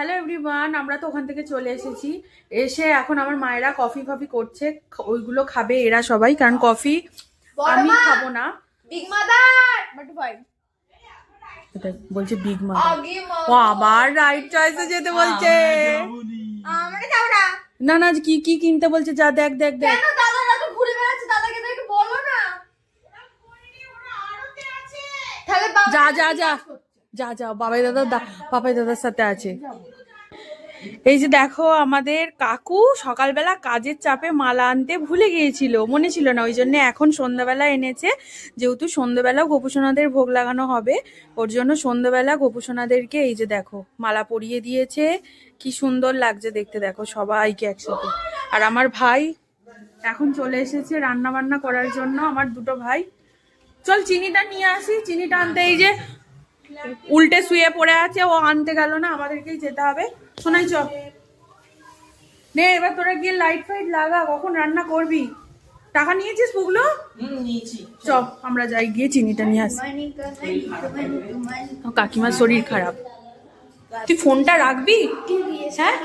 Hello everyone আমরা তো ওখান থেকে চলে এসেছি। এসে এখন আমার মায়েরা কফি ফফি করছে। ওইগুলো খাবে এরা সবাই কারণ কফি আমি খাব না। বিগ মাদার বাট ফাইন এটা বলছে বিগ মা ও আবার রাইট চয়েসে যেতে বলছে। আমরা যাব না। না না কি কি কিনতে বলছে? যা দেখ দেখ দেখ। কেন? দাদারা তো ঘুরে বেড়াচ্ছে। দাদাকে তো একটু বলো না। তাহলে যা যা যা। যা যাও বাবাই দাদা বাবাই দাদার সাথে আছে। এই যে দেখো, আমাদের কাকু সকালবেলা কাজের চাপে মালা আনতে ভুলে গিয়েছিল, মনে ছিল না, ওই জন্য এখন সন্ধ্যাবেলা এনেছে। যেহেতু সন্ধ্যাবেলাও গোপুসোনাদের ভোগ লাগানো হবে, ওর জন্য সন্ধ্যাবেলা গোপুসোনাদেরকে এই যে দেখো, মালা পরিয়ে দিয়েছে। কি সুন্দর লাগছে দেখতে, দেখো সবাইকে একসাথে। আর আমার ভাই এখন চলে এসেছে রান্না বান্না করার জন্য, আমার দুটো ভাই। চল, চিনিটা নিয়ে আসি, চিনিটা আনতে, এই যে উল্টে শুয়ে পড়ে আছে ও আনতে গেল না আমাদেরকেই যেতে হবে। শোনাই চ। নে এবার তোরা গিয়ে লাইট ফাইট লাগা কখন রান্না করবি? টাকা নিয়েছিস পুগলো? চ আমরা যাই গিয়ে চিনিটা নিয়ে আসি। কাকিমার শরীর খারাপ। তুই ফোনটা রাখবি? হ্যাঁ?